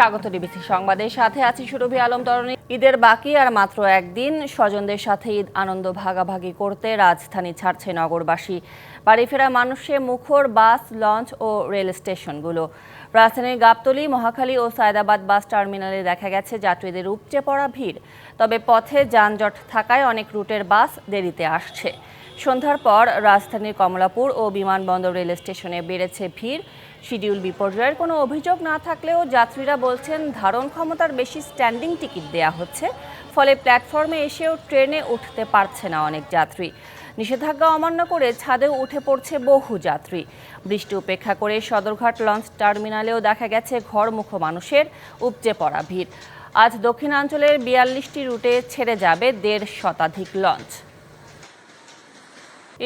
স্বাগত ডিবিসি সংবাদের সাথে আছি সুরভি আলম তরণী। ঈদের বাকি আর মাত্র একদিন স্বজনদের সাথে ঈদ আনন্দ ভাগাভাগি করতে রাজধানী ছাড়ছে নগরবাসী। বাড়ি ফেরা মানুষে মুখর, বাস, লঞ্চ ও রেল স্টেশনগুলো। রাজধানীর গাবতলী, মহাখালী ও সায়দাবাদ বাস টার্মিনালে দেখা গেছে যাত্রীদের উপচে পড়া ভিড়। তবে পথে যানজট থাকায় অনেক রুটের বাস দেরিতে আসছে। সন্ধ্যার পর রাজধানীর কমলাপুর ও বিমানবন্দর রেল স্টেশনে বেড়েছে ভিড়। শিডিউল বিপর্যয়ের কোনো অভিযোগ না থাকলেও যাত্রীরা বলছেন, ধারণ ক্ষমতার বেশি স্ট্যান্ডিং টিকিট দেয়া হচ্ছে। ফলে প্ল্যাটফর্মে এসেও ট্রেনে উঠতে পারছে না অনেক যাত্রী। নিষেধাজ্ঞা অমান্য করে ছাদেও উঠে পড়ছে বহু যাত্রী। বৃষ্টি উপেক্ষা করে সদরঘাট লঞ্চ টার্মিনালেও দেখা গেছে ঘরমুখ মানুষের উপচে পড়া ভিড়। আজ দক্ষিণাঞ্চলের বিয়াল্লিশটি রুটে ছেড়ে যাবে দেড় শতাধিক লঞ্চ।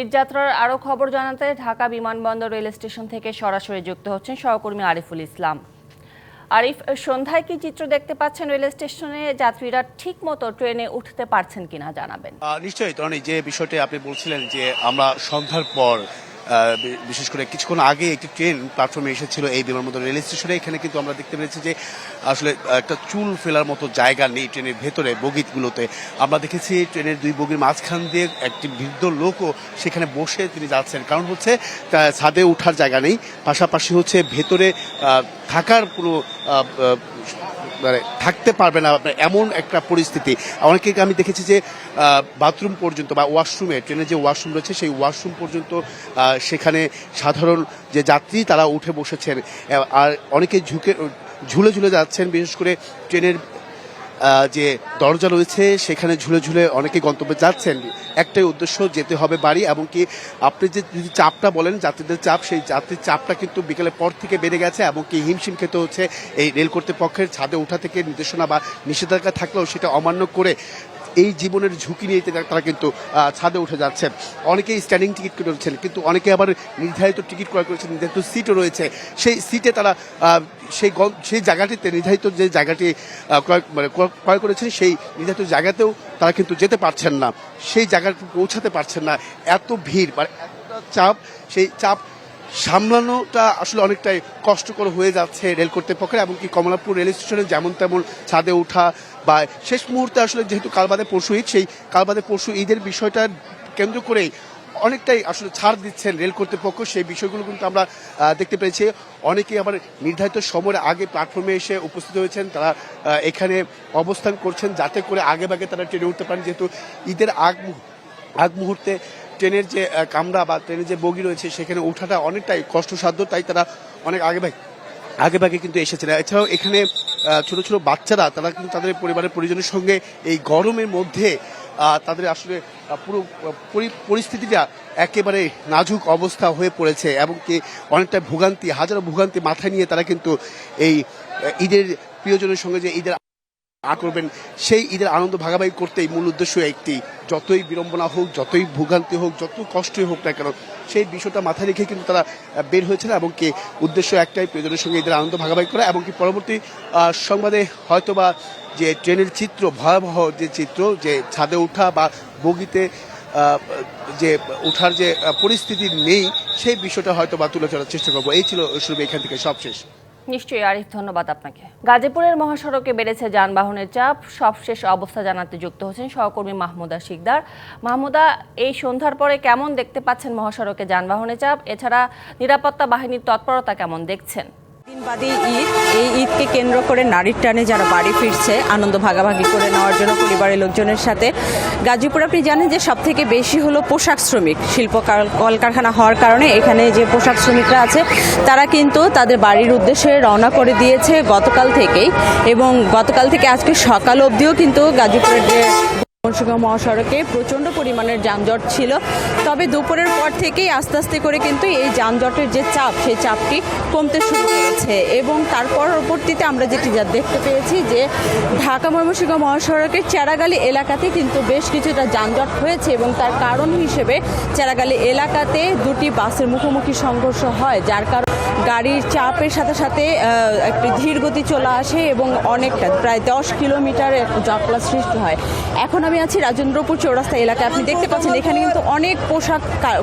ঈদযাত্রার আরও খবর জানাতে ঢাকা বিমানবন্দর রেল স্টেশন থেকে সরাসরি যুক্ত হচ্ছেন সহকর্মী আরিফুল ইসলাম। আরিফ, সন্ধ্যায় কি চিত্র দেখতে পাচ্ছেন রেল স্টেশনে? যাত্রীরা ঠিক মতো ট্রেনে উঠতে পারছেন কিনা জানাবেন। নিশ্চয়ই তরণী যে বিষয়টি আপনি বলছিলেন যে আমরা সন্ধ্যার পর বিশেষ করে কিছুক্ষণ আগে একটি ট্রেন প্ল্যাটফর্মে এসেছিল এই বিমানবন্দর রেল স্টেশনে। এখানে কিন্তু আমরা দেখতে পেরেছি যে আসলে একটা চুল ফেলার মতো জায়গা নেই ট্রেনের ভেতরে বগিগুলোতে। আমরা দেখেছি ট্রেনের দুই বগির মাঝখান দিয়ে একটি বৃদ্ধ লোকও সেখানে বসে তিনি যাচ্ছেন। কারণ হচ্ছে ছাদে ওঠার জায়গা নেই। পাশাপাশি হচ্ছে ভেতরে থাকার কোনো মানে থাকতে পারবে না এমন একটা পরিস্থিতি। অনেকে আমি দেখেছি যে বাথরুম পর্যন্ত বা ওয়াশরুমে, ট্রেনে যে ওয়াশরুম রয়েছে, সেই ওয়াশরুম পর্যন্ত সেখানে সাধারণ যে যাত্রী, তারা উঠে বসেছেন। আর অনেকে ঝুঁকে, ঝুলে ঝুলে যাচ্ছেন, বিশেষ করে ট্রেনের যে দরজা রয়েছে, সেখানে ঝুলে ঝুলে অনেকে গন্তব্যে যাচ্ছেন। একটাই উদ্দেশ্য, যেতে হবে বাড়ি এবং কি আপনি যে যদি চাপটা বলেন, যাত্রীদের চাপ, সেই যাত্রীর চাপটা কিন্তু বিকেলের পর থেকে বেড়ে গেছে এবং কি হিমশিম খেতে হচ্ছে এই রেল কর্তৃপক্ষের ছাদে ওঠা থেকে নির্দেশনা বা নিষেধাজ্ঞা থাকলেও সেটা অমান্য করে এই জীবনের ঝুঁকি নিয়ে তারা- কিন্তু ছাদে উঠে যাচ্ছেন অনেকেই স্ট্যান্ডিং টিকিট করেছেন কিন্তু অনেকে আবার নির্ধারিত টিকিট ক্রয় করেছেন, নির্ধারিত সিটও রয়েছে। সেই সিটে তারা সেই সেই জায়গাটিতে নির্ধারিত যে জায়গাটি ক্রয় মানে ক্রয়- করেছেন, সেই নির্ধারিত জায়গাতেও তারা কিন্তু যেতে পারছেন না। সেই জায়গাতে পৌঁছাতে পারছেন না। এত ভিড় মানে এতটা চাপ, সেই চাপ সামলানোটা আসলে অনেকটাই কষ্টকর হয়ে যাচ্ছে রেল কর্তৃপক্ষের, এমনকি কমলাপুর রেল স্টেশনে যেমন তেমন ছাদে ওঠা বা শেষ মুহূর্তে আসলে যেহেতু কালবাদে পরশু ঈদ, সেই কালবাদে পরশু ঈদের বিষয়টা কেন্দ্র করেই অনেকটাই আসলে ছাড় দিচ্ছেন রেল কর্তৃপক্ষ। সেই বিষয়গুলো কিন্তু আমরা দেখতে পেয়েছি। অনেকেই আবার নির্ধারিত সময়ের আগে প্ল্যাটফর্মে এসে উপস্থিত হয়েছেন। তারা এখানে অবস্থান করছেন যাতে করে আগে ভাগে তারা ট্রেনে উঠতে পারেন। যেহেতু ঈদের আগ আগ মুহূর্তে ট্রেনের যে কামরা বা ট্রেনের যে বগি রয়েছে, সেখানে ওঠাটা অনেকটাই কষ্টসাধ্য, তাই তারা অনেক আগে ভাগে আগে ভাগে কিন্তু এসেছেন। এছাড়াও এখানে ছোট ছোট বাচ্চারা, তারা কিন্তু তাদের পরিবারের পরিজনের সঙ্গে এই গরমের মধ্যে তাদের আসলে পুরো পরি- পরিস্থিতিটা একেবারে নাজুক অবস্থা হয়ে পড়েছে এবং কি অনেকটা ভোগান্তি, হাজারো ভোগান্তি মাথায় নিয়ে তারা কিন্তু এই ঈদের প্রিয়জনের সঙ্গে যে ঈদের আ করবেন। সেই ঈদের আনন্দ ভাগাভাগি করতেই মূল উদ্দেশ্য একটি, যতই বিড়ম্বনা হোক, যতই ভোগান্তি হোক, যত কষ্টই হোক না কেন, সেই বিষয়টা মাথায় রেখে কিন্তু তারা বের হয়েছিল এবং কি উদ্দেশ্য একটাই প্রিয়জনের সঙ্গে ঈদের আনন্দ ভাগাভাগি করা এবং কি পরবর্তী সংবাদে হয়তোবা যে ট্রেনের চিত্র, ভয়াবহ যে চিত্র, যে ছাদে ওঠা বা বগিতে যে ওঠার যে পরিস্থিতি নেই, সেই বিষয়টা হয়তো বা তুলে ধরার চেষ্টা করব। এই ছিল শুরু এখান থেকে সবশেষ। নিশ্চয়ই, আরিফ, ধন্যবাদ আপনাকে। গাজীপুরের মহাসড়কে বেড়েছে যানবাহনের চাপ। সবশেষ অবস্থা জানাতে যুক্ত হচ্ছেন সহকর্মী মাহমুদা শিকদার। মাহমুদা, এই সন্ধ্যার পরে কেমন দেখতে পাচ্ছেন মহাসড়কে যানবাহনের চাপ? এছাড়া নিরাপত্তা বাহিনীর তৎপরতা কেমন দেখছেন? ঈদ, এই ঈদকে কেন্দ্র করে নারীর টানে যারা বাড়ি ফিরছে, আনন্দ ভাগাভাগি করে নেওয়ার জন্য পরিবারের লোকজনের সাথে। গাজীপুর আপনি জানেন যে সব থেকে বেশি হলো পোশাক শ্রমিক। শিল্প কার- কলকারখানা হওয়ার কারণে এখানে যে পোশাক শ্রমিকরা আছে, তারা কিন্তু তাদের বাড়ির উদ্দেশ্যে রওনা করে দিয়েছে গতকাল থেকেই। এবং গতকাল থেকে আজকে সকাল অবধিও কিন্তু গাজীপুরের যে বংশীগাঁও মহাসড়কে প্রচণ্ড পরিমাণের যানজট ছিল। তবে দুপুরের পর থেকেই আস্তে আস্তে করে কিন্তু এই যানজটের যে চাপ, সেই চাপটি কমতে শুরু হয়েছে এবং তার পরবর্তীতে আমরা যেটি যা দেখতে পেয়েছি যে ঢাকা ময়মনসিংহ মহাসড়কের চেরাগালি এলাকাতে কিন্তু বেশ কিছুটা যানজট হয়েছে এবং তার কারণ হিসেবে চেরাগালি এলাকাতে দুটি বাসের মুখোমুখি সংঘর্ষ হয়, যার কারণে গাড়ির চাপের সাথে সাথে একটি ধীর গতি চলে আসে এবং অনেকটা, প্রায় দশ কিলোমিটার জটলা সৃষ্টি হয়। এখন আমি আছি রাজেন্দ্রপুর চৌরাস্তা এলাকায়। আপনি দেখতে পাচ্ছেন, এখানে কিন্তু অনেক পোশাক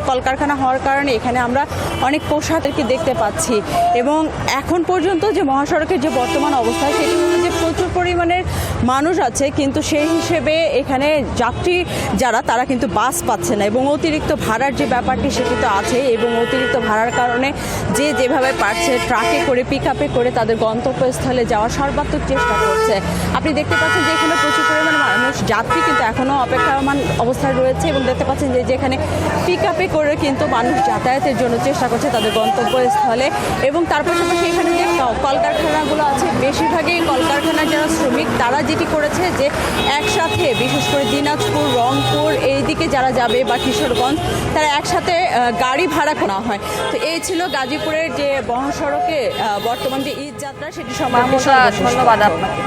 কলকারখানা হওয়ার কারণে এখানে আমরা অনেক পোশাককে দেখতে পাচ্ছি। এবং এখন পর্যন্ত যে মহাসড়কের যে বর্তমান অবস্থা, সেটি হল যে পরিমাণের মানুষ আছে, কিন্তু সেই হিসেবে এখানে যাত্রী যারা, তারা কিন্তু বাস পাচ্ছে না এবং অতিরিক্ত ভাড়ার যে ব্যাপারটি সেটি তো আছে এবং অতিরিক্ত ভাড়ার কারণে যে যেভাবে পারছে ট্রাকে করে পিক আপে করে তাদের গন্তব্যস্থলে যাওয়ার সর্বাত্মক চেষ্টা করছে। আপনি দেখতে পাচ্ছেন যে এখানে প্রচুর পরিমাণ মানুষ, যাত্রী কিন্তু এখনও অপেক্ষামান অবস্থায় রয়েছে এবং দেখতে পাচ্ছেন যে যেখানে পিক আপে করে কিন্তু মানুষ যাতায়াতের জন্য চেষ্টা করছে তাদের গন্তব্যস্থলে এবং তার পাশাপাশি এখানে যে কলকারখানাগুলো আছে, বেশিরভাগই কলকারখানার যারা শ্রমিক তারা যেটি করেছে যে একসাথে বিশেষ করে দিনাজপুর রংপুর এইদিকে যারা যাবে বা কিশোরগঞ্জ তারা একসাথে গাড়ি ভাড়া করা হয়। তো এই ছিল গাজীপুরের যে মহাসড়কে বর্তমান যে ঈদ যাত্রা সেটি সম্পর্কে ধন্যবাদ আপনাকে।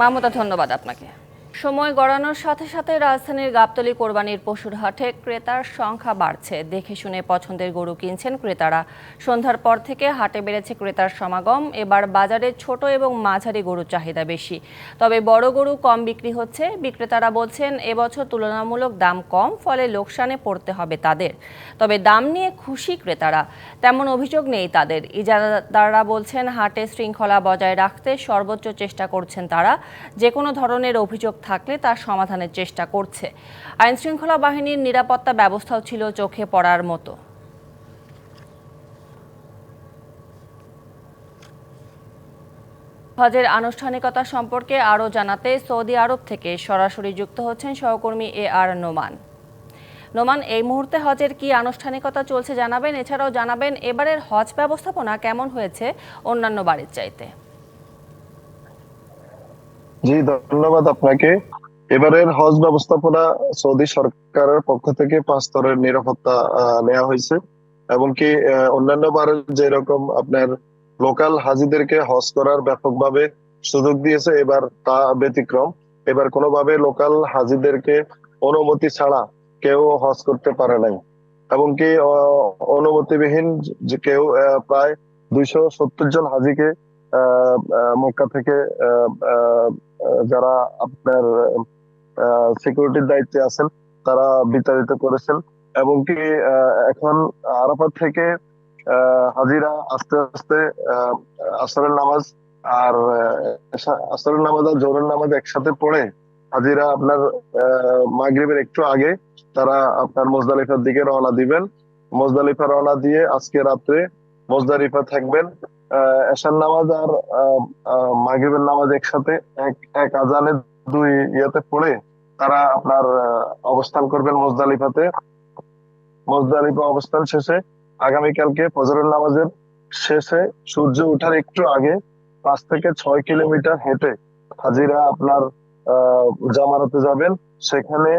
মামতা ধন্যবাদ আপনাকে। সময় গড়ানোর সাথে সাথে রাজধানীর গাবতলী কোরবানির পশুর হাটে ক্রেতার সংখ্যা বাড়ছে। দেখে শুনে পছন্দের গরু কিনছেন ক্রেতারা। সন্ধ্যার পর থেকে হাটে বেড়েছে ক্রেতার সমাগম। এবার বাজারে ছোট এবং মাঝারি গরুর চাহিদা বেশি। তবে বড় গরু কম বিক্রি হচ্ছে। বিক্রেতারা বলছেন, এবছর তুলনামূলক দাম কম, ফলে লোকসানে পড়তে হবে তাদের। তবে দাম নিয়ে খুশি ক্রেতারা। তেমন অভিযোগ নেই তাদের। ইজারাদাররা বলছেন, হাটে শৃঙ্খলা বজায় রাখতে সর্বোচ্চ চেষ্টা করছেন তারা। যে কোনো ধরনের অভিযোগ থাকলে তার সমাধানের চেষ্টা করছে। আইন শৃঙ্খলা বাহিনীর নিরাপত্তা ব্যবস্থাও ছিল চোখে পড়ার মতো। হজের আনুষ্ঠানিকতা সম্পর্কে আরও জানাতে সৌদি আরব থেকে সরাসরি যুক্ত হচ্ছেন সহকর্মী এ আর নোমান। নোমান, এই মুহূর্তে হজের কি আনুষ্ঠানিকতা চলছে জানাবেন? এছাড়াও জানাবেন, এবারের হজ ব্যবস্থাপনা কেমন হয়েছে অন্যান্য বাড়ির চাইতে? জি ধন্যবাদ আপনাকে। এবারের হজ ব্যবস্থাপনা সৌদি সরকারের পক্ষ থেকে পাঁচ স্তরের নিরাপত্তা নেওয়া হয়েছে। এবং কি আহ, অন্যান্য বারের যেরকম আপনার লোকাল হাজিদেরকে হজ করার ব্যাপকভাবে সুযোগ দিয়েছে এবার তা ব্যতিক্রম। এবার কোনোভাবে লোকাল হাজিদেরকে অনুমতি ছাড়া কেউ হজ করতে পারে নাই। এবং কি অনুমতিবিহীন যে কেউ প্রায় দুইশো সত্তর জন হাজিকে মক্কা থেকে যারা আপনার সিকিউরিটির দায়িত্বে আছেন, তারা বিতাড়িত করেছেন এবং কি এখন আরাফাত থেকে হাজিরা আস্তে আস্তে আসরের নামাজ আর আসরের নামাজ আর জোরের নামাজ একসাথে পড়ে হাজিরা আপনার মাগরিবের একটু আগে তারা আপনার মোজদালিফার দিকে রওনা দিবেন। মোজদালিফা রওনা দিয়ে আজকে রাত্রে মোজদালিফা থাকবেন। এশার নামাজ আর মাগরিবের নামাজ একসাথে, এক এক আজানে দুই ইয়েতে পড়ে তারা আপনার অবস্থান করবেন মুজদালিফাতে মুজদালিফা অবস্থান শেষে, আগামীকালকে ফজরের নামাজের শেষে সূর্য ওঠার একটু আগে পাঁচ থেকে ছয় কিলোমিটার হেঁটে হাজিরা আপনার জামারাতে যাবেন। সেখানে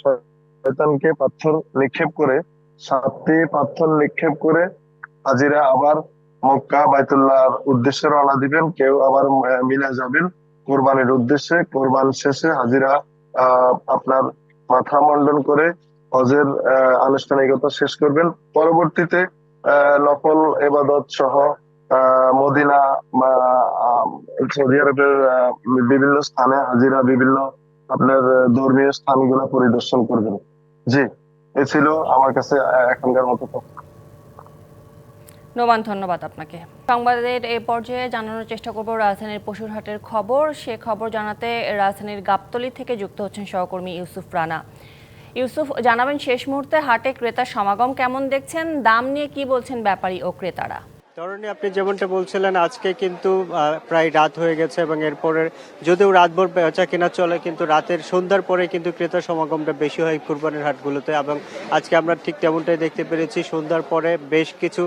শয়তানকে পাথর নিক্ষেপ করে, সাতটি পাথর নিক্ষেপ করে হাজিরা আবার মক্কা বাইতুল্লাহর উদ্দেশ্যে রওনা দিবেন, কেউ আবার মিনা যাবেন। কোরবানির উদ্দেশ্যে কোরবান শেষে হাজিরা আপনার মাথা মন্ডন করে হজের আনুষ্ঠানিকতা শেষ করবেন। পরবর্তীতে নফল এবাদত সহ মদিনা সৌদি আরবের বিভিন্ন স্থানে হাজিরা, বিভিন্ন আপনার ধর্মীয় স্থানগুলো পরিদর্শন করবেন। জি, এ ছিল আমার কাছে এখনকার মতো। নোমান ধন্যবাদ আপনাকে। সংবাদের এ পর্যায়ে জানানোর চেষ্টা করব রাজধানীর পশুরহাটের খবর। সে খবর জানাতে রাজধানীর গাবতলি থেকে যুক্ত হচ্ছেন সহকর্মী ইউসুফ রানা। ইউসুফ, জানাবেন শেষ মুহূর্তে হাটে ক্রেতার সমাগম কেমন দেখছেন? দাম নিয়ে কি বলছেন ব্যাপারী ও ক্রেতারা? তরুণী, আপনি যেমনটা বলছিলেন, আজকে কিন্তু প্রায় রাত হয়ে গেছে এবং এরপরে যদিও রাতভর বেচা কেনা চলে, কিন্তু রাতের সন্ধ্যার পরে কিন্তু ক্রেতা সমাগমটা বেশি হয় কুরবানির হাটগুলোতে এবং আজকে আমরা ঠিক তেমনটাই দেখতে পেরেছি। সন্ধ্যার পরে বেশ কিছু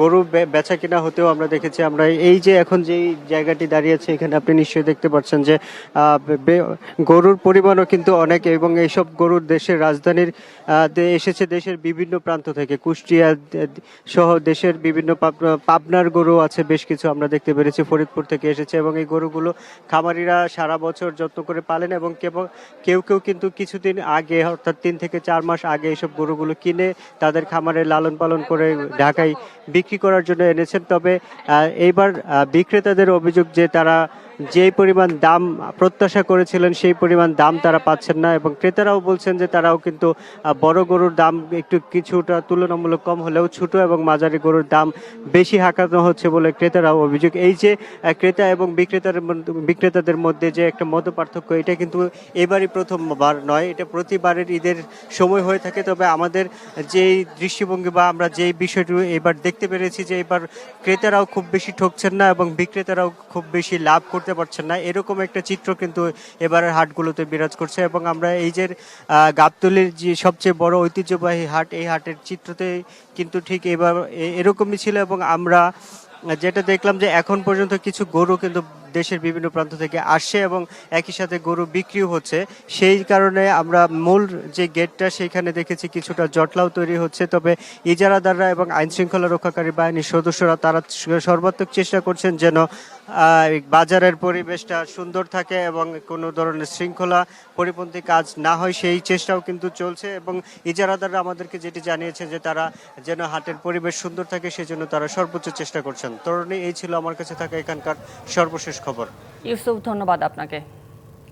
গরু বেচা কেনা হতেও আমরা দেখেছি। আমরা এই যে এখন যেই জায়গাটি দাঁড়িয়েছে এখানে আপনি নিশ্চয়ই দেখতে পাচ্ছেন যে গরুর পরিমাণও কিন্তু অনেক এবং এইসব গরুর দেশের রাজধানীর এসেছে দেশের বিভিন্ন প্রান্ত থেকে। কুষ্টিয়া সহ দেশের বিভিন্ন পাবনার গরু আছে, বেশ কিছু আমরা দেখতে পেরেছি, ফরিদপুর থেকে এসেছে এবং এই গরুগুলো খামারিরা সারা বছর যত্ন করে পালেন এবং কেউ কেউ কিন্তু কিছুদিন আগে, অর্থাৎ তিন থেকে চার মাস আগে এইসব গরুগুলো কিনে তাদের খামারে লালন পালন করে ঢাকায় বিক্রি করার জন্য এনেছেন। তবে এইবার বিক্রেতাদের অভিযোগ যে তারা যে পরিমাণ দাম প্রত্যাশা করেছিলেন, সেই পরিমাণ দাম তারা পাচ্ছেন না এবং ক্রেতারাও বলছেন যে তারাও কিন্তু বড় গরুর দাম একটু কিছুটা তুলনামূলক কম হলেও ছোট এবং মাঝারি গরুর দাম বেশি হাঁকানো হচ্ছে বলে ক্রেতারাও অভিযোগ। এই যে ক্রেতা এবং বিক্রেতার বিক্রেতাদের মধ্যে যে একটা মত পার্থক্য এটা কিন্তু এবারই প্রথমবার নয়, এটা প্রতিবারের ঈদের সময় হয়ে থাকে। তবে আমাদের যেই দৃষ্টিভঙ্গি বা আমরা যেই বিষয়টি এবার দেখতে পেরেছি যে এবার ক্রেতারাও খুব বেশি ঠকছেন না এবং বিক্রেতারাও খুব বেশি লাভ করতে পারছেন না। এরকম একটা চিত্র কিন্তু এবারের হাটগুলোতে বিরাজ করছে এবং আমরা এই যে গাবতলির যে সবচেয়ে বড় ঐতিহ্যবাহী হাট, এই হাটের চিত্রতে কিন্তু ঠিক এবার এরকমই ছিল এবং আমরা যেটা দেখলাম যে এখন পর্যন্ত কিছু গরু কিন্তু দেশের বিভিন্ন প্রান্ত থেকে আসছে এবং একই সাথে গরু বিক্রিও হচ্ছে। সেই কারণে আমরা মূল যে গেটটা সেখানে দেখেছি কিছুটা জটলাও তৈরি হচ্ছে। তবে ইজারাদাররা এবং আইন শৃঙ্খলা রক্ষাকারী বাহিনীর সদস্যরা তারা সর্বাত্মক চেষ্টা করছেন যেন বাজারের পরিবেশটা সুন্দর থাকে এবং কোনো ধরনের শৃঙ্খলা পরিপন্থী কাজ না হয়, সেই চেষ্টাও কিন্তু চলছে এবং ইজারাদাররা আমাদেরকে যেটি জানিয়েছে যে তারা যেন হাটের পরিবেশ সুন্দর থাকে, সেজন্য তারা সর্বোচ্চ চেষ্টা করছেন। তরুণী, এই ছিল আমার কাছে থাকা এখানকার সর্বশেষ খবর। ইউসুফ, ধন্যবাদ আপনাকে।